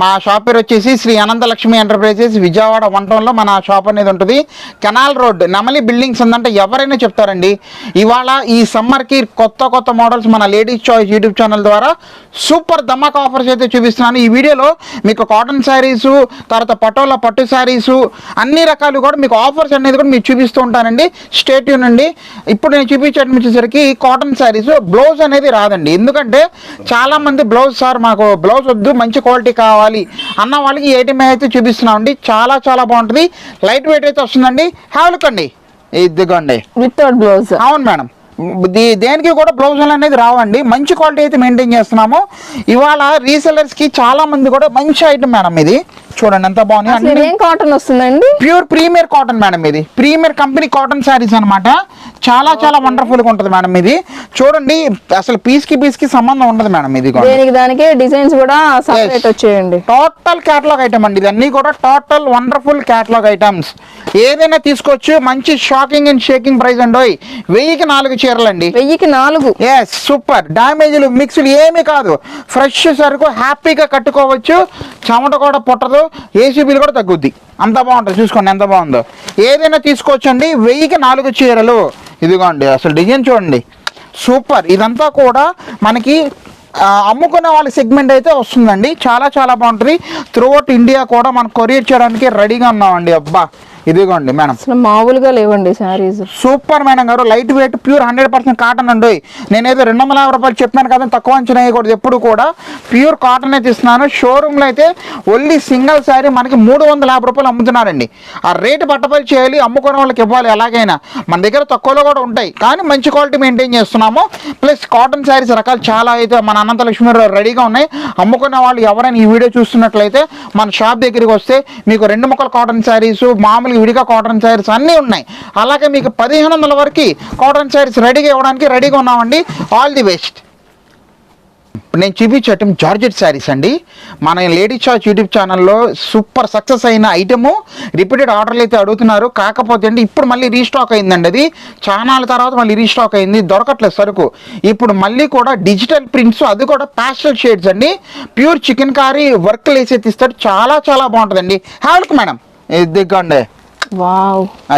మా షాప్ పేరు వచ్చేసి శ్రీ అనంతలక్ష్మి ఎంటర్ప్రైజెస్. విజయవాడ వన్ టౌన్లో మన షాప్ అనేది ఉంటుంది. కెనాల్ రోడ్ నమలి బిల్డింగ్స్ ఉందంటే ఎవరైనా చెప్తారండి. ఇవాళ ఈ సమ్మర్కి కొత్త కొత్త మోడల్స్ మన లేడీస్ చాయిస్ యూట్యూబ్ ఛానల్ ద్వారా సూపర్ ధమాక్ ఆఫర్స్ అయితే చూపిస్తున్నాను. ఈ వీడియోలో మీకు కాటన్ శారీసు తర్వాత పటోల పట్టు శారీసు అన్ని రకాలు కూడా మీకు ఆఫర్స్ అనేది కూడా మీకు చూపిస్తూ ఉంటానండి. స్టేట్ అండి. ఇప్పుడు నేను చూపించడం వచ్చేసరికి కాటన్ శారీస్ బ్లౌజ్ అనేది రాదండి. ఎందుకంటే చాలా మంది బ్లౌజ్ సార్ మాకు బ్లౌజ్ వద్దు మంచి క్వాలిటీ కావాలి. అన్న వాళ్ళకి ఐటమ్ అయితే చూపిస్తున్నాం అండి చాలా చాలా బాగుంటుంది. లైట్ వెయిట్ అయితే వస్తుందండి. హ్యావ్ లుక్ అండి. ఇదిగోండి. వితౌట్ బ్లౌజ్ అవును మేడం. దేనికి కూడా బ్లౌజులు అనేది రావండి. మంచి క్వాలిటీ అయితే మెయింటైన్ చేస్తున్నాము. ఇవాళ రీసెలర్స్కి చాలా మంది కూడా మంచి ఐటమ్ మేడం ఇది. చూడండి ఎంత బాగుంది. కాటన్ వస్తుందండి? ప్యూర్ ప్రీమియర్ కాటన్ మేడం ఇది. ప్రీమియర్ కంపెనీ కాటన్ శారీస్ అన్నమాట. చాలా చాలా వండర్ఫుల్గా ఉంటుంది మేడం ఇది. చూడండి అసలు పీస్కి పీస్కి సంబంధం ఉండదు మేడం ఇది దేనికి దానికి డిజైన్స్ కూడా సపరేట్. వచ్చేయండి. టోటల్ క్యాటలాగ్ ఐటమ్ అండి ఇది కూడా టోటల్ వండర్ఫుల్ క్యాటలాగ్ ఐటమ్స్ ఏదైనా తీసుకోవచ్చు మంచి షాకింగ్ అండ్ షేకింగ్ ప్రైస్ అండి. వెయ్యికి నాలుగు చీరలు అండి వెయ్యికి నాలుగు. ఎస్ సూపర్ డ్యామేజ్లు మిక్స్లు ఏమీ కాదు. ఫ్రెష్ సరుకు హ్యాపీగా కట్టుకోవచ్చు. చెమట కూడా పుట్టదు. ఏసీ బిల్ కూడా తగ్గుద్ది. అంత బాగుంటుంది. చూసుకోండి ఎంత బాగుందో. ఏదైనా తీసుకోవచ్చండి. వెయ్యికి నాలుగు చీరలు. ఇదిగోండి అసలు డిజైన్ చూడండి. సూపర్. ఇదంతా కూడా మనకి అమ్ముకునే వాళ్ళ సెగ్మెంట్ అయితే వస్తుందండి. చాలా చాలా బాగుంటుంది. త్రూఅవుట్ ఇండియా కూడా మనం కొరియర్ చేయడానికి రెడీగా ఉన్నామండి. అబ్బా! ఇదిగోండి మేడం. అసలు మామూలుగా లేవండి శారీస్. సూపర్ మేడం గారు light weight pure hundred percent cotton అండి. నేనేదో రెండు వందల యాభై రూపాయలు చెప్పాను కదా తక్కువ అంచనా వేయకూడదు ఎప్పుడు కూడా. ప్యూర్ కాటన్ అయితే ఇస్తున్నాను. షోరూంలో అయితే ఓన్లీ సింగిల్ శారీ మనకి మూడు వందల యాభై రూపాయలు అమ్ముతున్నారండి. ఆ రేటు పట్టపలి చేయాలి అమ్ముకునే వాళ్ళకి ఇవ్వాలి ఎలాగైనా. మన దగ్గర తక్కువలో కూడా ఉంటాయి కానీ మంచి క్వాలిటీ మెయింటైన్ చేస్తున్నాము. ప్లస్ కాటన్ శారీస్ రకాలు చాలా అయితే మన అనంతలక్ష్మి రెడీగా ఉన్నాయి. అమ్ముకునే వాళ్ళు ఎవరైనా ఈ వీడియో చూస్తున్నట్లయితే మన షాప్ దగ్గరికి వస్తే మీకు రెండు ముక్కల కాటన్ శారీస్ మామూలుగా విడిగా కాటన్ శారీస్ అన్నీ ఉన్నాయి. అలాగే మీకు పదిహేను వందల వరకు కాటన్ శారీస్ రెడీగా ఇవ్వడానికి రెడీగా ఉన్నామండి. ఆల్ ది బెస్ట్ నేను చూపించటం జార్జెట్ శారీస్ అండి. మన లేడీ చార్జ్ యూట్యూబ్ ఛానల్లో సూపర్ సక్సెస్ అయిన ఐటము. రిపీటెడ్ ఆర్డర్లు అయితే అడుగుతున్నారు. కాకపోతే అండి ఇప్పుడు మళ్ళీ రీస్టాక్ అయిందండి అది. చానాల తర్వాత మళ్ళీ రీస్టాక్ అయింది. దొరకట్లేదు సరుకు. ఇప్పుడు మళ్ళీ కూడా డిజిటల్ ప్రింట్స్ అది కూడా ప్యాస్టల్ షేడ్స్ అండి. ప్యూర్ చికెన్ కారీ వర్క్ వేసి తీస్తాడు చాలా చాలా బాగుంటుందండి. Have madam. దిగ్గండి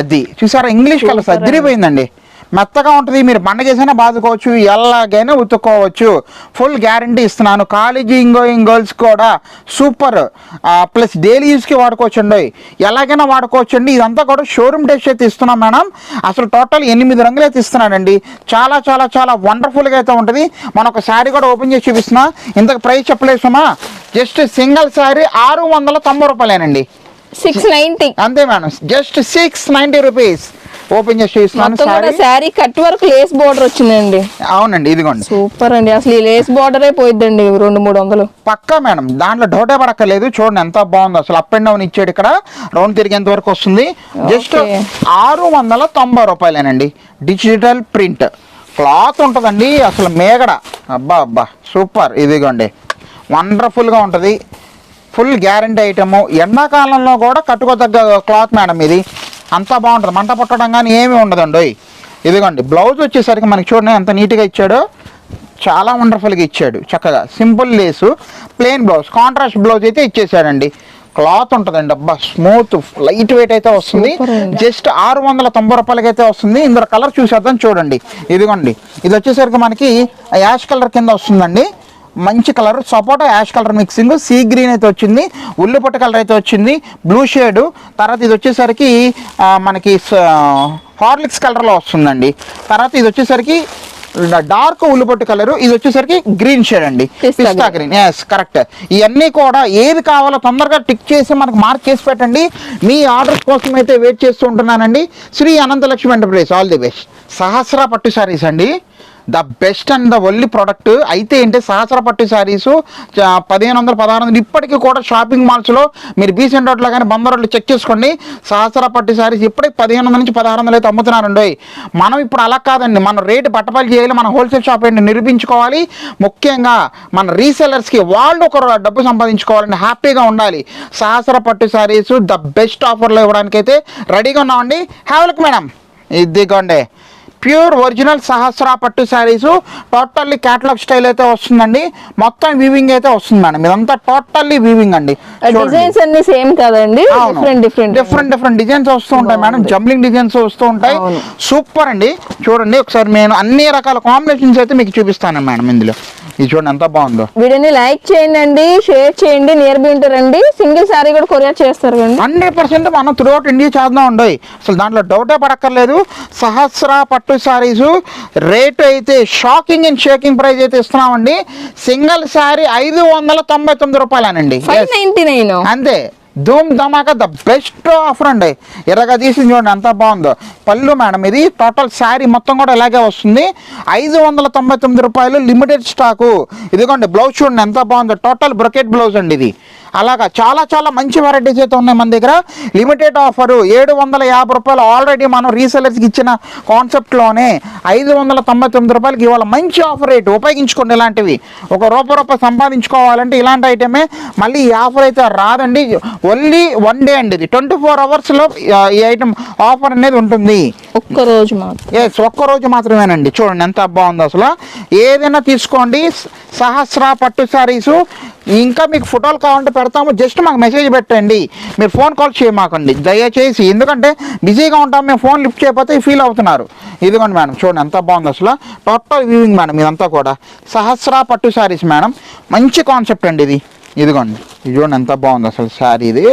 అది. చూసారా ఇంగ్లీష్ కలర్స్ అదిరిపోయిందండి మెత్తగా ఉంటుంది మీరు పండగ చేసినా బాదుకోవచ్చు ఎలాగైనా ఉతుక్కోవచ్చు. ఫుల్ గ్యారంటీ ఇస్తున్నాను. కాలేజీ ఇంగోయింగ్ గర్ల్స్ కూడా సూపర్. ప్లస్ డైలీ యూస్కి వాడుకోవచ్చు అండి ఎలాగైనా వాడుకోవచ్చు అండి ఇదంతా కూడా షోరూమ్ టెస్ట్ అయితే ఇస్తున్నాం మేడం. అసలు టోటల్ ఎనిమిది రంగులు అయితే ఇస్తున్నానండి చాలా చాలా చాలా వండర్ఫుల్గా అయితే ఉంటుంది. మనం ఒక శారీ కూడా ఓపెన్ చేసి చూపిస్తున్నా. ఇంతకు ప్రైస్ చెప్పలేసుమా? జస్ట్ సింగిల్ శారీ ఆరు వందల తొంభై రూపాయలేనండి. సిక్స్ నైన్టీ అంతే madam just six ninety rupees open చేసి చూస్తున్నాను sari cut work lace border వచ్చిందండి. అవునండి ఇదిగోండి. సూపర్ అండి. అసలు ఈ లేస్ బోర్డరే పోయిద్దండి రెండు మూడు వందలు. పక్కా మేడం. దాంట్లో డౌటే పడక్కర్లేదు. చూడండి ఎంత బాగుందో. అసలు అప్ అండ్ డౌన్ ఇచ్చాడు ఇక్కడ. రౌండ్ తిరిగేంత వరకు వస్తుంది. జస్ట్. ఆరు వందల తొంభై రూపాయలేనండి. డిజిటల్ ప్రింట్ క్లాత్ ఉంటుందండి. అసలు మేగడ. అబ్బా అబ్బా. సూపర్ ఇదిగోండి. వండర్ఫుల్గా ఉంటుంది. Full guarantee item. ఎండాకాలంలో కూడా కట్టుకోదగ్గ క్లాత్ మేడం ఇది. అంతా బాగుంటుంది. మంట పుట్టడం కానీ ఏమీ ఉండదండి. ఇదిగోండి బ్లౌజ్ వచ్చేసరికి మనకి చూడండి ఎంత నీట్గా ఇచ్చాడో. చాలా వండర్ఫుల్గా ఇచ్చాడు. చక్కగా simple lace plain blouse. Contrast blouse అయితే ఇచ్చేసాడండి. క్లాత్ ఉంటుందండి. అబ్బా స్మూత్ లైట్ వెయిట్ అయితే వస్తుంది. జస్ట్ ఆరు వందల తొంభై రూపాయలకి అయితే వస్తుంది. ఇందులో కలర్ చూసేద్దాం చూడండి. ఇదిగోండి ఇది వచ్చేసరికి మనకి యాష్ కలర్ కింద వస్తుందండి. మంచి కలర్ సపోటా ash colour mixing sea green అయితే వచ్చింది ఉల్లిపొట్ట కలర్ అయితే వచ్చింది బ్లూ షేడ్ తర్వాత ఇది వచ్చేసరికి మనకి హార్లిక్స్ కలర్లో వస్తుందండి. తర్వాత ఇది వచ్చేసరికి డార్క్ ఉల్లిపొట్టు కలర్ ఇది వచ్చేసరికి గ్రీన్ షేడ్ అండి. పిస్తా గ్రీన్ ఎస్ కరెక్ట్ ఇవన్నీ కూడా ఏది కావాలో తొందరగా టిక్ చేసి మనకు మార్క్ చేసి పెట్టండి. మీ ఆర్డర్ కోసం అయితే వెయిట్ చేస్తూ ఉంటున్నానండి. Shri Anantalakshmi enterprise all the best Sahasra పట్టు శారీస్ అండి. The best and the only product అయితే ఏంటి? సహస్ర పట్టు శారీస్ పదిహేను వందల పదహారు వందలు ఇప్పటికీ కూడా షాపింగ్ మాల్స్లో మీరు బీసెంట్ రోడ్లో కానీ బందర్ రోడ్లు చెక్ చేసుకోండి. సహస్ర పట్టు శారీస్ ఇప్పటికి పదిహేను వందల నుంచి పదహారు వందలు అయితే అమ్ముతున్నారండి. మనం ఇప్పుడు అలా కాదండి. మన రేటు బట్టపల్లి చేయాలి మన హోల్సేల్ షాప్ ఏంటి? నిరూపించుకోవాలి. ముఖ్యంగా మన రీసెలర్స్కి వాళ్ళు ఒక డబ్బు సంపాదించుకోవాలండి. హ్యాపీగా ఉండాలి. సహస్ర పట్టు శారీస్ ద బెస్ట్ ఆఫర్లో ఇవ్వడానికైతే రెడీగా ఉన్నామండి. హ్యావ్ లుక్ మేడం ఇదిగోండి. ప్యూర్ ఒరిజినల్ సహస్ర పట్టు శారీస్. టోటల్లీ క్యాటలాగ్ స్టైల్ అయితే వస్తుందండి. మొత్తం వీవింగ్ అయితే వస్తుంది మేడం ఇదంతా టోటల్లీ వీవింగ్ అండి. డిజైన్స్ అన్ని సేమ్ కదండి. Different different. Different different designs వస్తూ ఉంటాయి మేడం. జంబ్లింగ్ డిజైన్స్ వస్తూ ఉంటాయి. సూపర్ అండి. చూడండి ఒకసారి నేను అన్ని రకాల కాంబినేషన్స్ అయితే మీకు చూపిస్తాను మేడం ఇందులో. ఇది చూడండి ఎంత బాగుందో. వీడియోని లైక్ చేయండి షేర్ చేయండి నియర్ బి ఉంటారండి సింగిల్ శారీ కూడా కొరియర్ చేస్తారు హండ్రెడ్ పర్సెంట్ మనం త్రూఅవుట్ ఇండియా చేద్దాం ఉండే అసలు దాంట్లో డౌటే పడక్కర్లేదు. సహస్ర పట్టు శారీస్ రేట్ అయితే షాకింగ్ అండ్ షేకింగ్ ప్రైస్ అయితే ఇస్తున్నామండి. సింగిల్ శారీ ఐదు వందల తొంభై తొమ్మిది రూపాయలేనండి. నేను. అంతే. ధూమ్ ధమాకా ద బెస్ట్ ఆఫర్ అండి. ఎర్రగా తీసి చూడండి ఎంత బాగుందో. పళ్ళు మేడం ఇది టోటల్ శారీ మొత్తం కూడా ఇలాగే వస్తుంది. ఐదు వందల తొంభై తొమ్మిది రూపాయలు లిమిటెడ్ స్టాకు. ఇదిగోండి బ్లౌజ్ చూడండి ఎంత బాగుందో. టోటల్ బ్రొకెట్ బ్లౌజ్ అండి ఇది. అలాగా చాలా చాలా మంచి వెరైటీస్ అయితే ఉన్నాయి మన దగ్గర. లిమిటెడ్ ఆఫర్ ఏడు వందల యాభై రూపాయలు ఆల్రెడీ మనం రీసెలర్స్కి ఇచ్చిన కాన్సెప్ట్లోనే ఐదు వందల తొంభై తొమ్మిది రూపాయలకి ఇవాళ మంచి ఆఫర్ రేట్ ఉపయోగించుకోండి ఇలాంటివి. ఒక రూపాయి రూపాయి సంపాదించుకోవాలంటే ఇలాంటి ఐటమే మళ్ళీ ఈ ఆఫర్ అయితే రాదండి. ఓన్లీ వన్ డే అండి ఇది. ట్వంటీ ఫోర్ అవర్స్లో ఈ ఐటమ్ ఆఫర్ అనేది ఉంటుంది. ఒక్క రోజు మాత్రం. ఎస్ ఒక్క రోజు మాత్రమేనండి. చూడండి ఎంత బాగుంది అసలు. ఏదైనా తీసుకోండి. సహస్ర పట్టు శారీసు ఇంకా మీకు ఫోటోలు కావాలంటే పెడతాము. జస్ట్ మాకు మెసేజ్ పెట్టండి. మీరు ఫోన్ కాల్ చేయమాకండి దయచేసి ఎందుకంటే బిజీగా ఉంటాం మేము ఫోన్ లిఫ్ట్ చేయకపోతే ఫీల్ అవుతున్నారు. ఇదిగోండి మేడం చూడండి ఎంత బాగుంది అసలు. టోటల్ వ్యూవింగ్ మేడం ఇదంతా కూడా. సహస్ర పట్టు శారీస్ మేడం. మంచి కాన్సెప్ట్ అండి ఇది. ఇదిగోండి. ఇది చూడండి ఎంత బాగుంది అసలు శారీ ఇది.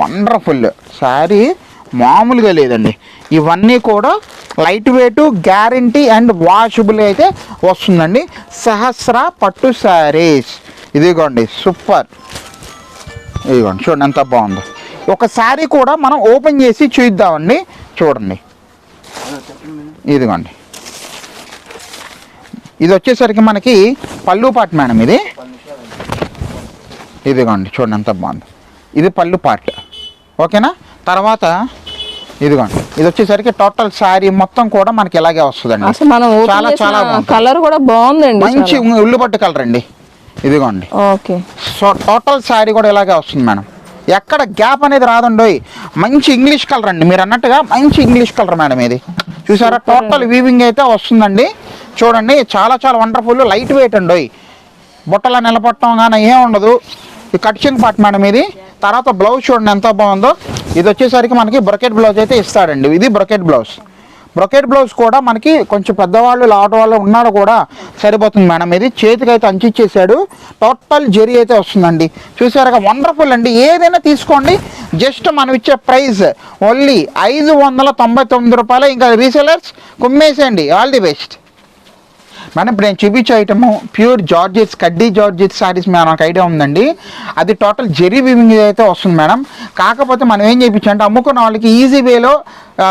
వండర్ఫుల్ శారీ మామూలుగా లేదండి. ఇవన్నీ కూడా light weight guarantee and washable అయితే వస్తుందండి. సహస్ర పట్టు శారీస్. ఇదిగోండి సూపర్. ఇదిగోండి చూడండి ఎంత బాగుందో. ఒక శారీ కూడా మనం ఓపెన్ చేసి చూద్దామండి. చూడండి. ఇదిగోండి. ఇది వచ్చేసరికి మనకి పళ్ళు పాట్ మేడం ఇది. ఇదిగోండి చూడండి ఎంత బాగుంది. ఇది పళ్ళు పార్ట్. ఓకేనా? తర్వాత ఇదిగోండి ఇది వచ్చేసరికి టోటల్ శారీ మొత్తం కూడా మనకి ఇలాగే వస్తుందండి. చాలా చాలా కలర్ కూడా బాగుందండి మంచి ఉల్లిపట్టు కలర్ అండి. ఇదిగోండి. ఓకే. సో టోటల్ శారీ కూడా ఇలాగే వస్తుంది మేడం. ఎక్కడ గ్యాప్ అనేది రాదండోయ్. మంచి ఇంగ్లీష్ కలర్ అండి. మీరు అన్నట్టుగా మంచి ఇంగ్లీష్ కలర్ మేడం ఇది. చూసారా? టోటల్ వీవింగ్ అయితే వస్తుందండి. చూడండి చాలా చాలా వండర్ఫుల్ లైట్ వెయిట్ అండి బుట్టలా నిలబట్టడం కానీ ఏం ఉండదు. ఈ కట్చింగ్ పార్ట్ మేడం ఇది. తర్వాత బ్లౌజ్ చూడండి ఎంత బాగుందో. ఇది వచ్చేసరికి మనకి బ్రొకెట్ బ్లౌజ్ అయితే ఇస్తాడండి. ఇది బ్రొకెట్ బ్లౌజ్ బ్రొకెట్ బ్లౌజ్ కూడా మనకి కొంచెం పెద్దవాళ్ళు లాట్ వాళ్ళు ఉన్నాడు కూడా సరిపోతుంది మేడం. ఇది చేతికి అయితే అంచిచ్చేసాడు టోటల్ జెరీ అయితే వస్తుందండి. చూసారుగా వండర్ఫుల్ అండి. ఏదైనా తీసుకోండి. జస్ట్ మనం ఇచ్చే ప్రైస్ ఓన్లీ ఐదు వందల తొంభై తొమ్మిది రూపాయలు. ఇంకా రీసెలర్స్ కుమ్మేసేయండి. ఆల్ ది బెస్ట్ మేడం ఇప్పుడు నేను చూపించే ఐటమ్ ప్యూర్ జార్జెట్స్ కడ్డీ జార్జెట్ సారీస్ నాకు ఐడియా ఉందండి. అది టోటల్ జెరీ వివింగ్ అయితే వస్తుంది మేడం. కాకపోతే మనం ఏం చేయించాం అమ్ముకున్న వాళ్ళకి ఈజీ వేలో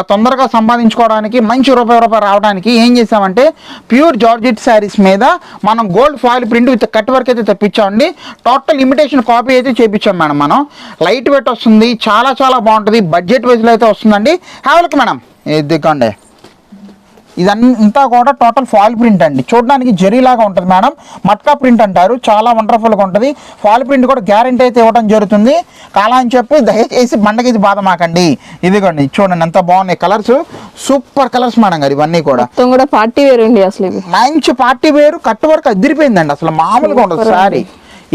తొందరగా సంపాదించుకోవడానికి మంచి రూపాయి రూపాయి రావడానికి ఏం చేసామంటే ప్యూర్ జార్జెట్ శారీస్ మీద మనం gold foil print with cut work అయితే తెప్పించామండి. టోటల్ ఇమిటేషన్ కాపీ అయితే చేపించాం మేడం మనం. లైట్ వెయిట్ వస్తుంది చాలా చాలా బాగుంటుంది బడ్జెట్ వైజ్లో అయితే వస్తుందండి. Have a look madam. ఇదిగోండి ఇదంతా కూడా టోటల్ ఫాల్ ప్రింట్ అండి. చూడడానికి జరీలాగా ఉంటుంది మేడం. మట్కా ప్రింట్ అంటారు. చాలా వండర్ఫుల్గా ఉంటుంది. ఫాల్ ప్రింట్ కూడా గ్యారంటీ అయితే ఇవ్వడం జరుగుతుంది. కాలా అని చెప్పి దయచేసి బండకి బాధ మాకండి ఇదిగోండి చూడండి ఎంత బాగున్నాయి కలర్స్ సూపర్ కలర్స్ మేడం గారు ఇవన్నీ కూడా. కూడా పార్టీ వేర్ అండి అసలు మంచి పార్టీ వేరు కట్టు వరకు అదిరిపోయిందండి. అసలు మామూలుగా ఉండదు సారీ.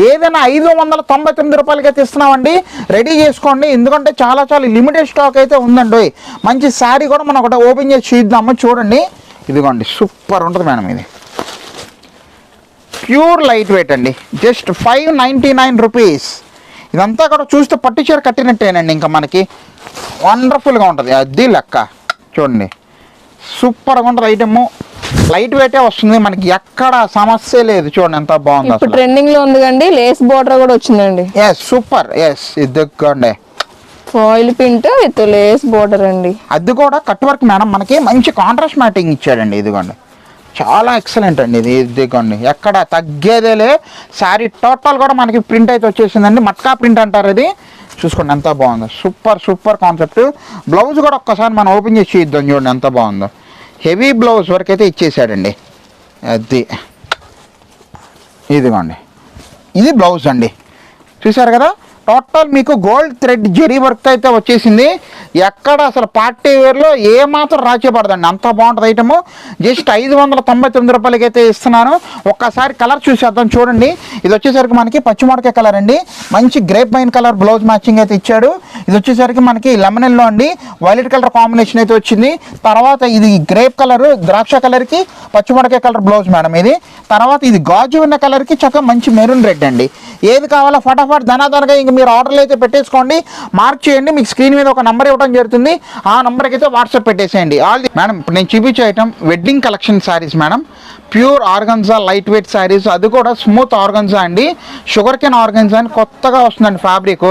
ఏదైనా ఐదు వందల తొంభై తొమ్మిది రూపాయలకి అయితే ఇస్తున్నామండి రెడీ చేసుకోండి. ఎందుకంటే చాలా చాలా లిమిటెడ్ స్టాక్ అయితే ఉందండి. మంచి శారీ కూడా మనం ఒకటి ఓపెన్ చేసి చూద్దాము. చూడండి. ఇదిగోండి. సూపర్ ఉంటుంది మేడం ఇది. ప్యూర్ లైట్ వెయిట్ అండి. Just five ninety nine rupees. ఇదంతా కూడా చూస్తే పట్టు చీర కట్టినట్టేనండి ఇంకా మనకి. వండర్ఫుల్గా ఉంటుంది. అది లెక్క. చూడండి. సూపర్గా ఉంటుంది ఐటమ్. లైట్ వెయిటే వస్తుంది. మనకి ఎక్కడ సమస్య లేదు. చూడండి ఎంత బాగుంది ఇప్పుడు ట్రెండింగ్లో ఉంది కండి. లేస్ బోర్డర్ కూడా వచ్చిందండి. ఎస్ సూపర్ ఎస్ ఇదిగోండి foil print with lace border అండి. అది కూడా కట్ వర్క్ మేడం మనకి మంచి కాంట్రాస్ట్ మ్యాటింగ్ ఇచ్చాడండి. ఇదిగోండి. చాలా ఎక్సలెంట్ అండి ఇది. ఇదిగోండి. ఎక్కడ తగ్గేదేలే శారీ టోటల్ కూడా మనకి ప్రింట్ అయితే వచ్చేసిందండి. మట్కా ప్రింట్ అంటారు ఇది. చూసుకోండి ఎంత బాగుందో. సూపర్ సూపర్ కాన్సెప్ట్ బ్లౌజ్ కూడా ఒక్కసారి మనం ఓపెన్ చేసి ఇద్దాం చూడండి ఎంత బాగుందో. హెవీ బ్లౌజ్ వరకు అయితే ఇచ్చేసాడండి అది. ఇదిగోండి. ఇది బ్లౌజ్ అండి. చూసారు కదా? టోటల్ మీకు గోల్డ్ థ్రెడ్ జరీ వర్క్ అయితే వచ్చేసింది. ఎక్కడ అసలు పార్టీ వేర్లో ఏ మాత్రం పడదండి. అంత బాగుంటుంది ఐటమ్. జస్ట్ ఐదు వందల తొంభై తొమ్మిది రూపాయలకి అయితే ఇస్తున్నాను. ఒక్కసారి కలర్ చూసేద్దాం చూడండి. ఇది వచ్చేసరికి మనకి పచ్చిమిరకాయ కలర్ అండి. మంచి grape wine colour blouse matching అయితే ఇచ్చాడు. ఇది వచ్చేసరికి మనకి లెమనెల్లో అండి. వైలెట్ కలర్ కాంబినేషన్ అయితే వచ్చింది. తర్వాత ఇది గ్రేప్ కలర్ ద్రాక్ష కలర్కి పచ్చిమిరకాయ కలర్ బ్లౌజ్ మేడం ఇది. తర్వాత ఇది గాజు ఉన్న కలర్కి చక్కగా మంచి మెరూన్ రెడ్ అండి. ఏది కావాలో ఫటాఫట్ ధనాధనగా ఇంక మీరు ఆర్డర్లు అయితే పెట్టేసుకోండి. మార్క్ చేయండి. మీకు స్క్రీన్ మీద ఒక నంబర్ ఇవ్వడం జరుగుతుంది. ఆ నంబర్కి అయితే వాట్సాప్ పెట్టేసేయండి. ఆల్ ది మేడం ఇప్పుడు నేను చూపించే item wedding collection saris madam. Pure organza light weight saris అది కూడా స్మూత్ ఆర్గన్జా అండి. షుగర్ కెన్ ఆర్గన్జా అని కొత్తగా వస్తుందండి ఫ్యాబ్రిక్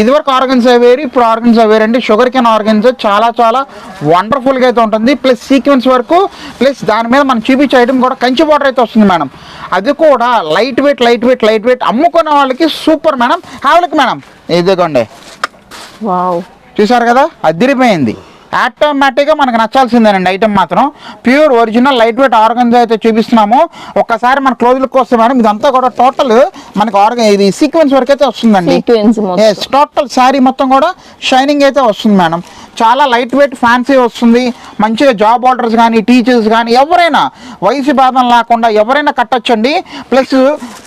ఇదివరకు ఆర్గన్జా వేరు ఇప్పుడు ఆర్గన్జా వేరు అండి షుగర్ కెన్ ఆర్గన్జా చాలా చాలా వండర్ఫుల్గా అయితే ఉంటుంది. ప్లస్ సీక్వెన్స్ వరకు ప్లస్ దాని మీద మనం చూపించే ఐటమ్ కూడా కంచి బార్డర్ అయితే వస్తుంది మేడం. అది కూడా light weight light weight light weight అమ్ముకునే వాళ్ళకి super madam. Have a look madam. ఇదిగోండి. వావ్. చూసారు కదా? అదిరిపోయింది. ఆటోమేటిక్గా మనకు నచ్చాల్సిందేనండి ఐటమ్ మాత్రం. Pure original light weight organza అయితే చూపిస్తున్నాము. ఒక్కసారి మన క్లోజ్ లుక్ వస్తే మేడం ఇదంతా కూడా టోటల్ మనకి ఆర్గన్ ఇది సీక్వెన్స్ వరకు అయితే వస్తుందండి. టోటల్ శారీ మొత్తం కూడా షైనింగ్ అయితే వస్తుంది మేడం. చాలా లైట్ వెయిట్ ఫ్యాన్సీ వస్తుంది. మంచిగా జాబ్ ఆర్డర్స్ కానీ టీచర్స్ కానీ ఎవరైనా వయసు భేదం లేకుండా ఎవరైనా కట్టొచ్చండి. ప్లస్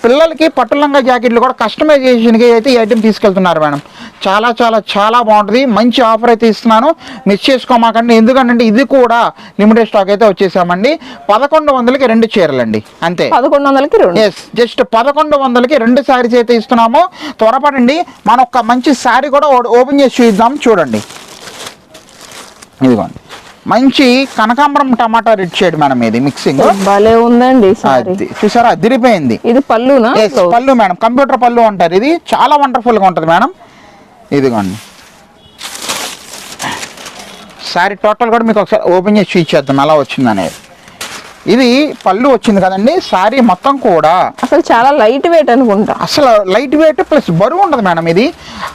పిల్లలకి పట్టులంగా జాకెట్లు కూడా కస్టమైజేషన్కి అయితే ఈ ఐటెం తీసుకెళ్తున్నారు మేడం. చాలా చాలా చాలా బాగుంటుంది. మంచి ఆఫర్ అయితే ఇస్తున్నాను. మిస్ చేసుకోమాకండి. ఎందుకంటే ఇది కూడా లిమిటెడ్ స్టాక్ అయితే వచ్చేసామండి. పదకొండు వందలకి రెండు చీరలండి. అంతే. పదకొండు వందలకి రెండు. ఎస్ జస్ట్ పదకొండు వందలకి రెండు శారీస్ అయితే ఇస్తున్నాము. త్వరపడండి. మన ఒక మంచి శారీ కూడా ఓపెన్ చేసి చూద్దాం. చూడండి. ఇదిగోండి. మంచి కనకాంబరం టమాటా రెడ్ షేడ్ మేడం ఇది మిక్సింగ్. భలే ఉందండి అది చూసారా? అదిరిపోయింది. ఇది పళ్ళునా? ఎస్ పళ్ళు మేడం. కంప్యూటర్ పళ్ళు అంటారు ఇది. చాలా వండర్ఫుల్గా ఉంటుంది మేడం. ఇదిగోండి. శారీ టోటల్ కూడా మీకు ఒకసారి ఓపెన్ చేసి చూపించేద్దాం ఎలా వచ్చింది అనేది. ఇది పళ్ళు వచ్చింది కదండి శారీ మొత్తం కూడా. అసలు చాలా లైట్ వెయిట్ అనుకుంటా. అసలు లైట్ వెయిట్ ప్లస్ బరువు ఉండదు మేడం ఇది.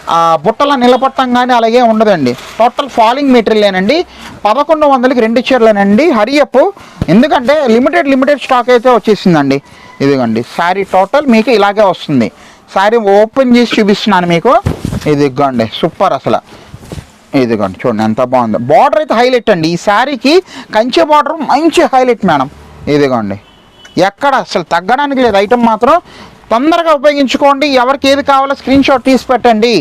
ఆ, బుట్టల నిలబట్టం కానీ అలాగే ఉండదండి. టోటల్ ఫాలింగ్ మెటీరియలేనండి పదకొండు వందలకి రెండు చీరలేనండి హరియప్ ఎందుకంటే లిమిటెడ్ లిమిటెడ్ స్టాక్ అయితే వచ్చేసిందండి. ఇదిగోండి శారీ టోటల్ మీకు ఇలాగే వస్తుంది. శారీ ఓపెన్ చేసి చూపిస్తున్నాను మీకు. ఇదిగోండి సూపర్ అసలు. ఇదిగోండి చూడండి ఎంత బాగుందో. బార్డర్ అయితే హైలైట్ అండి. ఈ శారీకి కంచె బార్డర్ మంచి హైలైట్ మేడం ఇదిగోండి. ఎక్కడ అసలు తగ్గడానికి లేదు. ఐటమ్ మాత్రం తొందరగా ఉపయోగించుకోండి. ఎవరికి ఏది కావాలో స్క్రీన్ షాట్ తీసి పెట్టండి.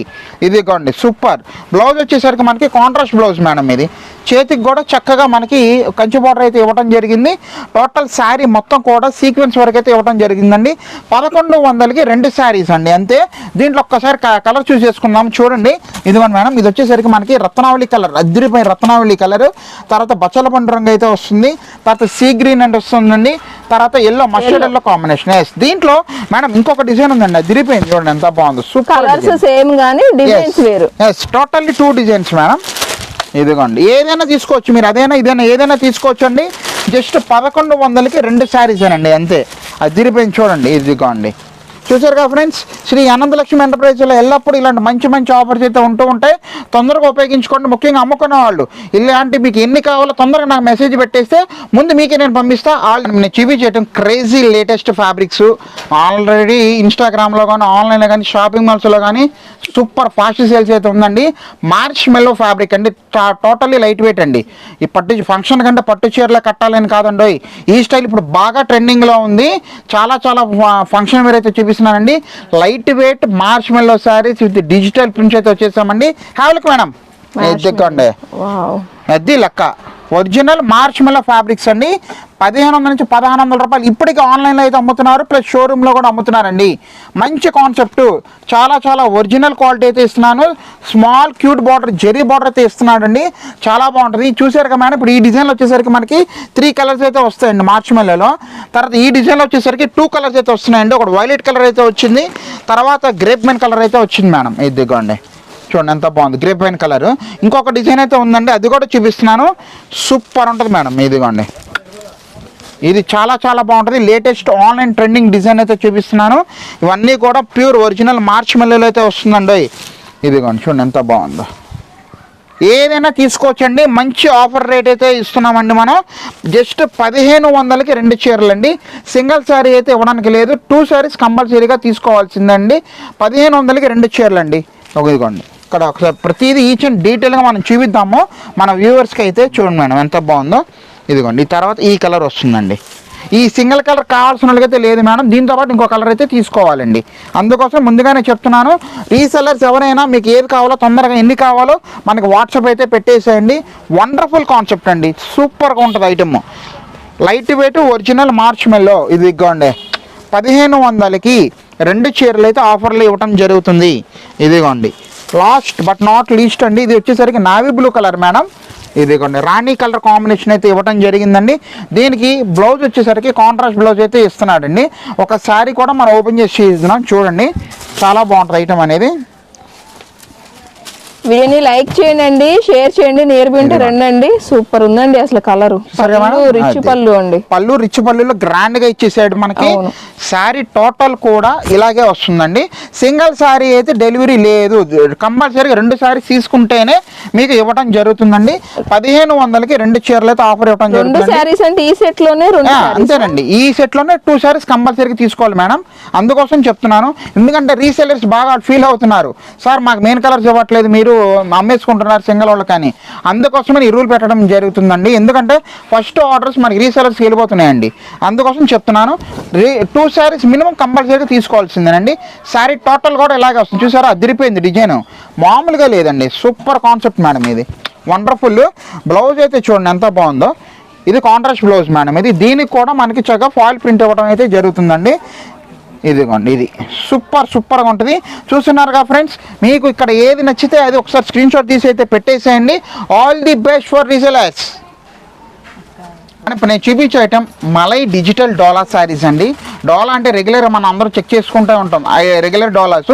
ఇదిగోండి సూపర్ బ్లౌజ్ వచ్చేసరికి మనకి కాంట్రాస్ట్ బ్లౌజ్ మేడం ఇది. చేతికి కూడా చక్కగా మనకి కంచి బార్డర్ అయితే ఇవ్వడం జరిగింది. టోటల్ శారీ మొత్తం కూడా సీక్వెన్స్ వరకు అయితే ఇవ్వడం జరిగిందండి. పదకొండు వందలకి రెండు శారీస్ అండి అంతే. దీంట్లో ఒక్కసారి కలర్ చూస్ చేసుకుందాం. చూడండి. ఇదిగోండి మేడం ఇది వచ్చేసరికి మనకి రత్నావళి కలర్ అద్దరిపోయి రత్నావళి కలర్ తర్వాత బచ్చల పండు రంగు అయితే వస్తుంది. తర్వాత సీ గ్రీన్ అంటే వస్తుందండి. తర్వాత yellow mustard yellow combination yes దీంట్లో మేడం ఇంకొక డిజైన్ ఉందండి. అదిరిపోయింది చూడండి ఎంత బాగుంది. సూపర్ కలర్స్ సేమ్ గానీ డిజైన్స్ వేరు. Yes totally two designs madam. ఇదిగోండి. ఏదైనా తీసుకోవచ్చు మీరు. అదైనా ఇదైనా ఏదైనా తీసుకోవచ్చండి. జస్ట్ పదకొండు వందలకి రెండు శారీస్ అండి అంతే. అది తిరిగిపోయింది చూడండి. ఇదిగోండి. చూసారుగా ఫ్రెండ్స్ శ్రీ అనంతలక్ష్మి ఎంటర్ప్రైజ్లో ఎల్లప్పుడూ ఇలాంటి మంచి మంచి ఆఫర్స్ అయితే ఉంటూ ఉంటాయి. తొందరగా ఉపయోగించుకోండి. ముఖ్యంగా అమ్ముకునే వాళ్ళు ఇలాంటి మీకు ఎన్ని కావాలో తొందరగా నాకు మెసేజ్ పెట్టేస్తే ముందు మీకే నేను పంపిస్తా. వాళ్ళు నేను చూపించేయటం క్రేజీ లేటెస్ట్ ఫ్యాబ్రిక్స్ ఆల్రెడీ ఇన్స్టాగ్రామ్లో కానీ ఆన్లైన్లో కానీ షాపింగ్ మాల్స్లో కానీ సూపర్ ఫాస్ట్ సేల్స్ అయితే ఉందండి. మార్చ్ మెల్లో ఫ్యాబ్రిక్ అండి టోటల్లీ లైట్ వెయిట్ అండి. ఈ పట్టు ఫంక్షన్ కంటే పట్టు చీరలే కట్టాలని కాదండి ఈ స్టైల్ ఇప్పుడు బాగా ట్రెండింగ్లో ఉంది. చాలా చాలా ఫంక్షన్ మీరు అయితే చూపిస్తున్నానండి లైట్ వెయిట్ మార్చ్ మెల్లో శారీస్ విత్ డిజిటల్ ప్రింట్స్ అయితే వచ్చేసామండి హ్యావ్లకు మేడం ఎద్దెక్కండి అది లెక్క. ఒరిజినల్ మార్చ్ మెల్ల ఫ్యాబ్రిక్స్ అండి. పదిహేను వందల నుంచి పదహారు వందల రూపాయలు ఇప్పటికీ ఆన్లైన్లో అయితే అమ్ముతున్నారు. ప్లస్ షోరూంలో కూడా అమ్ముతున్నారండి. మంచి కాన్సెప్ట్. చాలా చాలా ఒరిజినల్ క్వాలిటీ అయితే ఇస్తున్నాను. Small cute border zari border అయితే ఇస్తున్నాడండి. చాలా బాగుంటుంది. చూసారు కదా మేడం ఇప్పుడు ఈ డిజైన్లో వచ్చేసరికి మనకి త్రీ కలర్స్ అయితే వస్తాయండి మార్చ్ మెల్లలో తర్వాత ఈ డిజైన్లో వచ్చేసరికి టూ కలర్స్ అయితే వస్తున్నాయండి. ఒకటి వైలెట్ కలర్ అయితే వచ్చింది. తర్వాత గ్రేప్ మెన్ కలర్ అయితే వచ్చింది మేడం. ఇదిగోండి. చూడండి ఎంత బాగుంది. గ్రేప్ వైన్ కలర్ ఇంకొక డిజైన్ అయితే ఉందండి. అది కూడా చూపిస్తున్నాను. సూపర్ ఉంటుంది మేడం. ఇదిగోండి. ఇది చాలా చాలా బాగుంటుంది. లేటెస్ట్ ఆన్లైన్ ట్రెండింగ్ డిజైన్ అయితే చూపిస్తున్నాను. ఇవన్నీ కూడా ప్యూర్ ఒరిజినల్ మార్చ్ మెల్లలో అయితే వస్తుందండి. ఇదిగోండి. చూడండి ఎంత బాగుందో. ఏదైనా తీసుకోవచ్చండి. మంచి ఆఫర్ రేట్ అయితే ఇస్తున్నామండి మనం. జస్ట్ పదిహేను వందలకి రెండు చీరలు అండి సింగిల్ శారీ అయితే ఇవ్వడానికి లేదు. టూ శారీస్ కంపల్సరీగా తీసుకోవాల్సిందండి. పదిహేను వందలకి రెండు చీరలు అండి ఒక ఇదిగోండి. ఇక్కడ ఒకసారి ప్రతిదీ ఈచ్ అండ్ డీటెయిల్గా మనం చూపిద్దాము. మన వ్యూవర్స్కి అయితే చూడండి మేడం ఎంత బాగుందో. ఇదిగోండి ఈ తర్వాత ఈ కలర్ వస్తుందండి. ఈ సింగిల్ కలర్ కావాల్సిన వాళ్ళకైతే లేదు మేడం దీంతో పాటు ఇంకో కలర్ అయితే తీసుకోవాలండి. అందుకోసం ముందుగానే చెప్తున్నాను రీసెల్లర్స్ ఎవరైనా మీకు ఏది కావాలో తొందరగా ఎన్ని కావాలో మనకి వాట్సాప్ అయితే పెట్టేసేయండి. వండర్ఫుల్ కాన్సెప్ట్ అండి సూపర్గా ఉంటుంది item light weight original marshmallow ఇది ఇదిగోండి పదిహేను వందలకి రెండు చీరలు అయితే ఆఫర్లు ఇవ్వటం జరుగుతుంది. ఇదిగోండి లాస్ట్ బట్ నాట్ లీస్ట్ అండి. ఇది వచ్చేసరికి నావీ బ్లూ కలర్ మేడం. ఇదిగోండి రాణి కలర్ కాంబినేషన్ అయితే ఇవ్వటం జరిగిందండి. దీనికి బ్లౌజ్ వచ్చేసరికి కాంట్రాస్ట్ బ్లౌజ్ అయితే ఇస్తున్నాడండి. ఒక శారీ కూడా మనం ఓపెన్ చేసి ఇస్తున్నాం. చూడండి. చాలా బాగుంటుంది ఐటమ్ అనేది. వీడియోని లైక్ చేయండి షేర్ చేయండి ఉంటే రండి సూపర్ ఉందండి అసలు కలర్? రిచ్. పళ్ళు అండి. పళ్ళు రిచ్ పళ్ళులో గ్రాండ్గా ఇచ్చేసాడు మనకి. శారీ టోటల్ కూడా ఇలాగే వస్తుందండి. సింగిల్ శారీ అయితే డెలివరీ లేదు. కంపల్సరీగా రెండు శారీస్ తీసుకుంటేనే మీకు ఇవ్వడం జరుగుతుందండి. పదిహేను వందలకి రెండు చీరలు అయితే ఆఫర్ ఇవ్వడం జరుగుతుంది శారీస్ అంటే ఈ సెట్లోనే శారీస్? అంతేనండి. ఈ సెట్లోనే టూ సారీస్ కంపల్సరీగా తీసుకోవాలి మేడం. అందుకోసం చెప్తున్నాను. ఎందుకంటే రీసెలర్స్ బాగా ఫీల్ అవుతున్నారు. సార్ మాకు మెయిన్ కలర్స్ ఇవ్వట్లేదు. మీరు అమ్మేసుకుంటున్నారు సింగల్ వాళ్ళు కానీ. అందుకోసమే ఈ రూల్ పెట్టడం జరుగుతుందండి. ఎందుకంటే ఫస్ట్ ఆర్డర్స్ మనకి రీసెలర్స్కి వెళ్ళిపోతున్నాయండి. అందుకోసం చెప్తున్నాను. రీ టూ శారీస్ మినిమం కంపల్సరీగా తీసుకోవాల్సిందేనండి. శారీ టోటల్ కూడా ఇలాగే వస్తుంది. చూసారా? అదిరిపోయింది డిజైన్. మామూలుగా లేదండి. సూపర్ కాన్సెప్ట్ మేడం ఇది. వండర్ఫుల్. బ్లౌజ్ అయితే చూడండి ఎంత బాగుందో. ఇది కాంట్రాస్ట్ బ్లౌజ్ మేడం. ఇది దీనికి కూడా మనకి చక్కగా ఫాయిల్ ప్రింట్ ఇవ్వడం అయితే జరుగుతుందండి. ఇదిగోండి ఇది సూపర్ సూపర్గా ఉంటుంది. చూస్తున్నారుగా ఫ్రెండ్స్ మీకు ఇక్కడ ఏది నచ్చితే అది ఒకసారి స్క్రీన్ షాట్ తీసి అయితే పెట్టేసేయండి. All the best for resellers ఇప్పుడు నేను చూపించే ఐటమ్ మలై డిజిటల్ డోలా శారీస్ అండి. డోలా అంటే రెగ్యులర్ మనం అందరూ చెక్ చేసుకుంటూ ఉంటాం. రెగ్యులర్ డోలాస్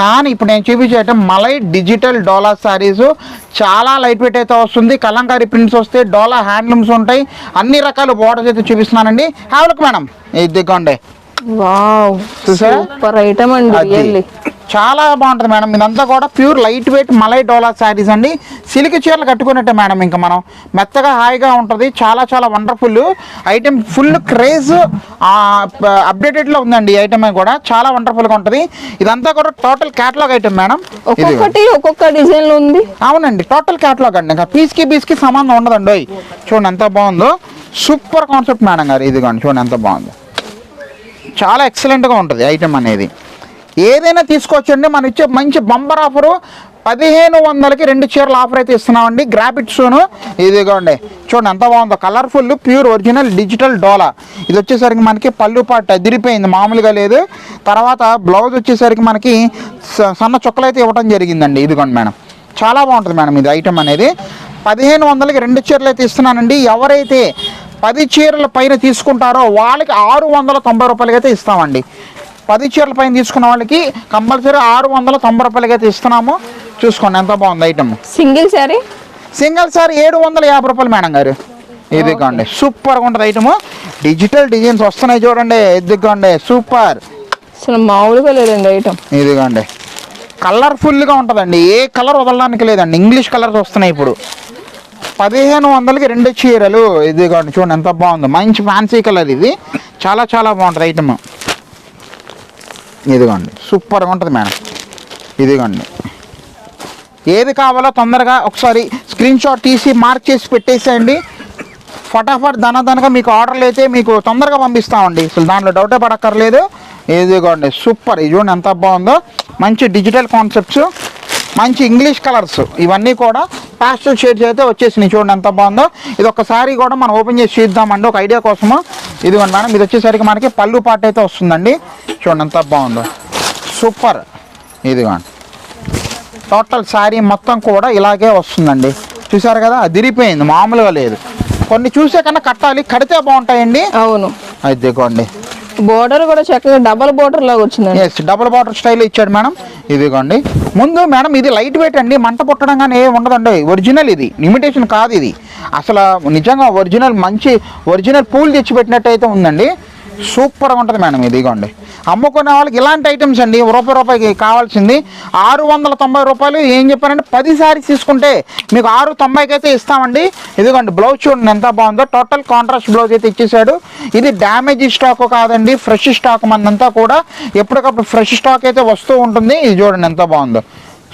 కానీ ఇప్పుడు నేను చూపించే item malai digital Dola sarees చాలా లైట్ వెయిట్ అయితే వస్తుంది. కలంకారీ ప్రింట్స్ వస్తాయి డోలా హ్యాండ్లూమ్స్ ఉంటాయి. అన్ని రకాల బోర్డర్స్ అయితే చూపిస్తున్నానండి. హ్యావ్ లుక్ మేడం ఇదిగోండి. వావ్? సూపర్ ఐటమ్ అండి చాలా బాగుంటుంది మేడం. ఇదంతా కూడా pure light weight Malai Dola saris అండి. సిల్క్ చీరలు కట్టుకున్నట్టే మేడం ఇంకా మనం. మెత్తగా హాయిగా ఉంటుంది. చాలా చాలా వండర్ఫుల్. ఐటెం ఫుల్ క్రేజ్ అప్డేటెడ్లో ఉందండి ఈ ఐటమ్ కూడా. చాలా వండర్ఫుల్గా ఉంటుంది. ఇదంతా కూడా టోటల్ క్యాటలాగ్ ఐటమ్ మేడం. ఇది ఒక్కొక్కటి ఒక్కొక్క డిజైన్లో ఉంది. అవునండి. టోటల్ క్యాటలాగ్ అండి. ఇంకా పీస్కి పీస్కి సంబంధం ఉండదండి. చూడండి ఎంత బాగుందో. సూపర్ కాన్సెప్ట్ మేడం గారు. ఇదిగోండి చూడండి ఎంత బాగుందో. చాలా ఎక్సలెంట్గా ఉంటుంది ఐటెం అనేది. ఏదైనా తీసుకోవచ్చండి మనం ఇచ్చే మంచి బంపర్ ఆఫరు పదిహేను వందలకి రెండు చీరలు ఆఫర్ అయితే ఇస్తున్నామండి. గ్రాఫిక్స్ను ఇదిగోండి. చూడండి ఎంత బాగుందో. Colourful pure original digital Dola ఇది వచ్చేసరికి మనకి పళ్ళు పాట అదిరిపోయింది. మామూలుగా లేదు. తర్వాత బ్లౌజ్ వచ్చేసరికి మనకి స- సన్న చుక్కలు అయితే ఇవ్వడం జరిగిందండి. ఇదిగోండి మేడం. చాలా బాగుంటుంది మేడం ఇది ఐటమ్ అనేది. పదిహేను వందలకి రెండు చీరలు అయితే ఇస్తున్నానండి. ఎవరైతే పది చీరల పైన తీసుకుంటారో వాళ్ళకి ఆరు వందల తొంభై రూపాయలకి అయితే ఇస్తామండి. పది చీరల పైన తీసుకున్న వాళ్ళకి కంపల్సరీ ఆరు వందల తొంభై రూపాయలకి అయితే ఇస్తున్నాము. చూసుకోండి ఎంత బాగుంది item single sari single sir ఏడు వందల యాభై రూపాయలు మేడం గారు. ఇదిగోండి సూపర్గా ఉంటుంది ఐటమ్ డిజిటల్ డిజైన్స్ వస్తున్నాయి చూడండి ఇదిగోండి సూపర్ అసలు మామూలుగా లేదండి ఐటమ్ ఇదిగోండి కలర్ఫుల్గా ఉంటుందండి ఏ కలర్ వదలడానికి లేదండి ఇంగ్లీష్ కలర్స్ వస్తున్నాయి ఇప్పుడు. పదిహేను వందలకి రెండు చీరలు. ఇదిగోండి చూడండి ఎంత బాగుంది. మంచి ఫ్యాన్సీ కలర్ ఇది. చాలా చాలా బాగుంటుంది ఐటమ్ ఇదిగోండి. సూపర్గా ఉంటుంది మేడం. ఇదిగోండి. ఏది కావాలో తొందరగా ఒకసారి స్క్రీన్ షాట్ తీసి మార్క్ చేసి పెట్టేసేయండి. ఫటాఫట్ ధనధనగా మీకు ఆర్డర్లు అయితే మీకు తొందరగా పంపిస్తామండి. అసలు దాంట్లో డౌటే పడక్కర్లేదు. ఇదిగోండి సూపర్ ఇది చూడండి ఎంత బాగుందో. మంచి డిజిటల్ కాన్సెప్ట్స్ మంచి ఇంగ్లీష్ కలర్స్ ఇవన్నీ కూడా పాస్టల్ షేడ్స్ అయితే వచ్చేసినాయి చూడండి ఎంత బాగుందో. ఇది ఒక్కసారి కూడా మనం ఓపెన్ చేసి చూద్దామండి. ఒక ఐడియా కోసము. ఇదిగోండి మేడం ఇది వచ్చేసరికి మనకి పళ్ళు పాట అయితే వస్తుందండి. చూడండి ఎంత బాగుందో. సూపర్ ఇదిగోండి. టోటల్ శారీ మొత్తం కూడా ఇలాగే వస్తుందండి. చూసారు కదా అదిరిపోయింది. మామూలుగా లేదు. కొన్ని చూసే కన్నా కట్టాలి. కడితే బాగుంటాయండి. అవును. అది దిగోండి బోర్డర్ కూడా చక్కగా డబల్ బోర్డర్ లాగా వచ్చింది ఎస్ డబుల్ స్టైల్ ఇచ్చాడు మేడం. ఇదిగోండి. ముందు మేడం ఇది లైట్ వెయిట్ అండి. మంట పుట్టడం కానీ ఏమి ఉండదండి. ఒరిజినల్ ఇది. లిమిటేషన్ కాదు ఇది. అసలు నిజంగా ఒరిజినల్ మంచి ఒరిజినల్ పూలు తెచ్చిపెట్టినట్టు అయితే ఉందండి. సూపర్గా ఉంటుంది మేడం ఇదిగోండి. అమ్ముకునే వాళ్ళకి ఇలాంటి ఐటమ్స్ అండి. రూపాయి రూపాయికి కావాల్సింది. ఆరు వందల తొంభై రూపాయలు ఏం చెప్పారంటే పది సారీస్ తీసుకుంటే మీకు ఆరు తొంభైకి అయితే ఇస్తామండి. ఇదిగోండి బ్లౌజ్ చూడండి ఎంత బాగుందో. టోటల్ కాంట్రాస్ట్ బ్లౌజ్ అయితే ఇచ్చేసాడు ఇది డ్యామేజ్ స్టాక్ కాదండి. ఫ్రెష్ స్టాక్ మనంతా కూడా ఎప్పటికప్పుడు ఫ్రెష్ స్టాక్ అయితే వస్తూ ఉంటుంది. ఇది చూడండి ఎంత బాగుందో.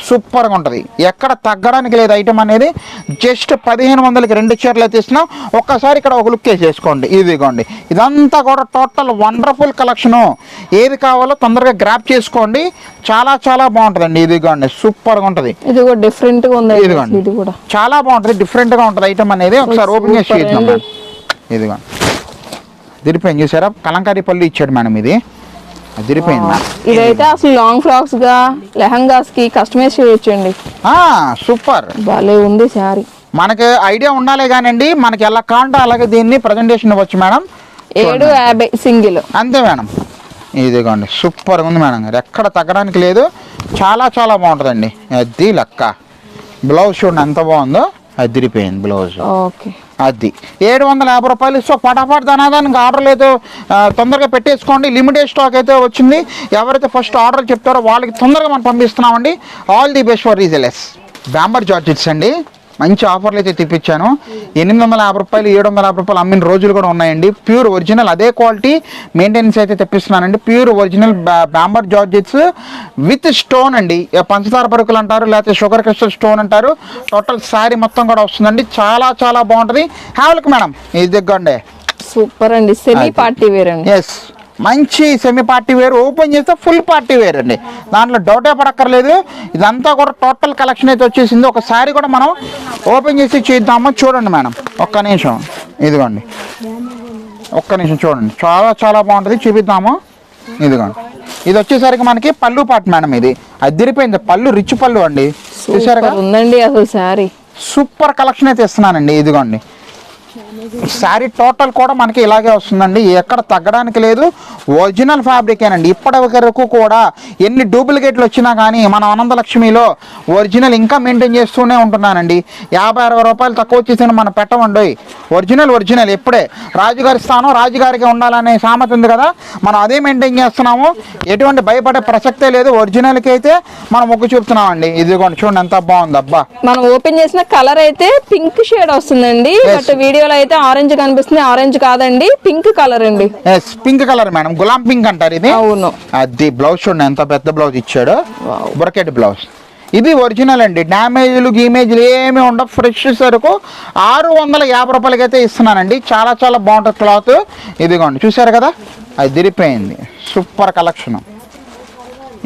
సూపర్గా ఉంటుంది. ఎక్కడ తగ్గడానికి లేదు ఐటమ్ అనేది. జస్ట్ పదిహేను వందలకి రెండు చీరలు అయితే ఇస్తున్నాం. ఒక్కసారి ఇక్కడ ఒక లుక్ వేసేసుకోండి. ఇదిగోండి. ఇదంతా కూడా టోటల్ వండర్ఫుల్ కలెక్షను ఏది కావాలో తొందరగా గ్రాప్ చేసుకోండి. చాలా చాలా బాగుంటుందండి. ఇదిగోండి. సూపర్గా ఉంటుంది. ఇది కూడా డిఫరెంట్గా ఉంది ఇదిగోండి. ఇది కూడా. చాలా బాగుంటుంది. డిఫరెంట్గా ఉంటుంది ఐటమ్ అనేది. ఒకసారి ఓపెన్ చేసి ఇదిగోండి. దిరిపోయింది చూసారా కలంకారీ పళ్ళు ఇచ్చాడు మేడం ఇది. ఇదైతే అసలు లాంగ్ ఫ్రాక్స్గా లెహంగాస్కి కస్టమైజ్ చేయొచ్చండి. సూపర్. భలే ఉంది శారీ. మనకి ఐడియా ఉండాలి కానండి మనకి ఎలా కాంటో అలాగే దీన్ని ప్రజెంటేషన్ ఇవ్వచ్చు మేడం. ఏడు యాభై సింగిల్. అంతే మేడం. ఇదిగోండి సూపర్గా ఉంది మేడం గారు. ఎక్కడ తగ్గడానికి లేదు. చాలా చాలా బాగుంటుందండి. అది లెక్క. బ్లౌజ్ చూడండి ఎంత బాగుందో. అదిరిపోయింది బ్లౌజ్. ఓకే. అది. ఏడు వందల యాభై రూపాయలు సో ఫటాఫట్ ధనాదానికి ఆర్డర్ లేదు. తొందరగా పెట్టేసుకోండి. లిమిటెడ్ స్టాక్ అయితే వచ్చింది. ఎవరైతే ఫస్ట్ ఆర్డర్ చెప్తారో వాళ్ళకి తొందరగా మనం పంపిస్తున్నామండి. All the best for resellers bamber georgettes అండి. మంచి ఆఫర్లు అయితే తెప్పించాను. ఎనిమిది వందల యాభై రూపాయలు ఏడు వందల యాభై రూపాయలు అమ్మిన రోజులు కూడా ఉన్నాయండి. ప్యూర్ ఒరిజినల్ అదే క్వాలిటీ మెయింటెనెన్స్ అయితే తెప్పిస్తున్నానండి. Pure original bamber georgettes with stone అండి. పంచదార పరుకులు అంటారు లేకపోతే షుగర్ క్రిస్టల్ స్టోన్ అంటారు. టోటల్ శారీ మొత్తం కూడా వస్తుందండి. చాలా చాలా బాగుంటుంది. హ్యావల్క్ మేడం ఇది దగ్గండి సూపర్ అండి. సెమీ. పార్టీ వేర్ అండి. ఎస్ మంచి సెమీ పార్టీ వేర్ ఓపెన్ చేస్తే ఫుల్ పార్టీ వేర్ అండి. దాంట్లో డౌటే పడక్కర్లేదు. ఇదంతా కూడా టోటల్ కలెక్షన్ అయితే వచ్చేసింది. ఒక శారీ కూడా మనం ఓపెన్ చేసి చూద్దాము. చూడండి మేడం. ఒక్క నిమిషం. ఇదిగోండి. ఒక్క నిమిషం చూడండి. చాలా చాలా బాగుంటుంది. చూపిద్దాము. ఇదిగోండి. ఇది వచ్చేసరికి మనకి పళ్ళు పాటు మేడం ఇది. అదిరిపోయింది పళ్ళు రిచ్ పళ్ళు అండి. చూసారుగా సూపర్ ఉందండి అసలు శారీ సూపర్ కలెక్షన్ అయితే ఇస్తున్నానండి. ఇదిగోండి. శారీ టోటల్ కూడా మనకి ఇలాగే వస్తుందండి. ఎక్కడ తగ్గడానికి లేదు. ఒరిజినల్ ఫ్యాబ్రికేనండి ఇప్పటి వరకు కూడా ఎన్ని డూప్లికేట్లు వచ్చినా కానీ మన అనంతలక్ష్మిలో ఒరిజినల్ ఇంకా మెయింటైన్ చేస్తూనే ఉంటున్నానండి. యాభై అరవై రూపాయలు తక్కువ వచ్చేసిన మనం పెట్టమండి. ఒరిజినల్ ఒరిజినల్ ఎప్పుడే రాజుగారి స్థానం రాజుగారికి ఉండాలనే సామెత ఉంది కదా. మనం అదే మెయింటైన్ చేస్తున్నాము. ఎటువంటి భయపడే ప్రసక్తే లేదు. ఒరిజినల్కి అయితే మనం మొగ్గు చూపుతున్నామండి. ఇదిగోండి చూడండి ఎంత బాగుంది. అబ్బా! మనం ఓపెన్ చేసిన కలర్ అయితే పింక్ షేడ్ వస్తుందండి. బట్ వీడియోలో అయితే ఆరెంజ్ కనిపిస్తుంది. ఆరెంజ్ కాదండి పింక్ కలర్ అండి. Pink colour madam. Ghulam pink అంటారు ఇది. అవును. అది బ్లౌజ్ చూడండి ఎంత పెద్ద బ్లౌజ్ ఇచ్చాడు. బొరకెట్ బ్లౌజ్ ఇది ఒరిజినల్ అండి. డ్యామేజ్లు గీమేజ్లు ఏమీ ఉండవు. ఫ్రెష్ సరుకు. ఆరు వందల యాభై రూపాయలకి అయితే ఇస్తున్నానండి. చాలా చాలా బాగుంటుంది క్లాత్. ఇదిగోండి చూసారు కదా? అది తిరిగిపోయింది సూపర్ కలెక్షన్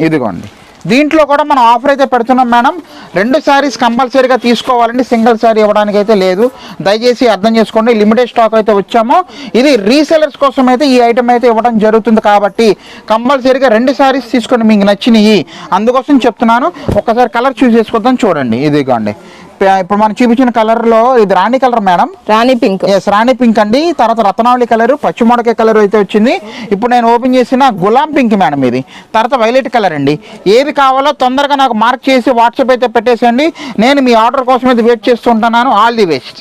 ఇదిగోండి. దీంట్లో కూడా మనం ఆఫర్ అయితే పెడుతున్నాం మేడం రెండు శారీస్ కంపల్సరీగా తీసుకోవాలండి. సింగిల్ శారీ ఇవ్వడానికి అయితే లేదు. దయచేసి అర్థం చేసుకోండి. లిమిటెడ్ స్టాక్ అయితే వచ్చాము. ఇది రీసెలర్స్ కోసం అయితే ఈ ఐటమ్ అయితే ఇవ్వడం జరుగుతుంది కాబట్టి కంపల్సరీగా రెండు శారీస్ తీసుకొని మీకు నచ్చినవి. అందుకోసం చెప్తున్నాను. ఒక్కసారి కలర్ చూస్ చేసుకుందాం చూడండి. ఇదిగోండి. ప- ఇప్పుడు మనం చూపించిన కలర్లో ఇది rani colour madam. Rani pink. Yes rani pink అండి. తర్వాత రత్నావళి కలర్ పచ్చిమొడక కలర్ అయితే వచ్చింది. ఇప్పుడు నేను ఓపెన్ చేసిన గులాం పింక్ మేడం ఇది. తర్వాత వైలెట్ కలర్ అండి. ఏది కావాలో తొందరగా నాకు మార్క్ చేసి వాట్సాప్ అయితే పెట్టేసేయండి. నేను మీ ఆర్డర్ కోసం అయితే వెయిట్ చేస్తుంటున్నాను ఆల్ ది బెస్ట్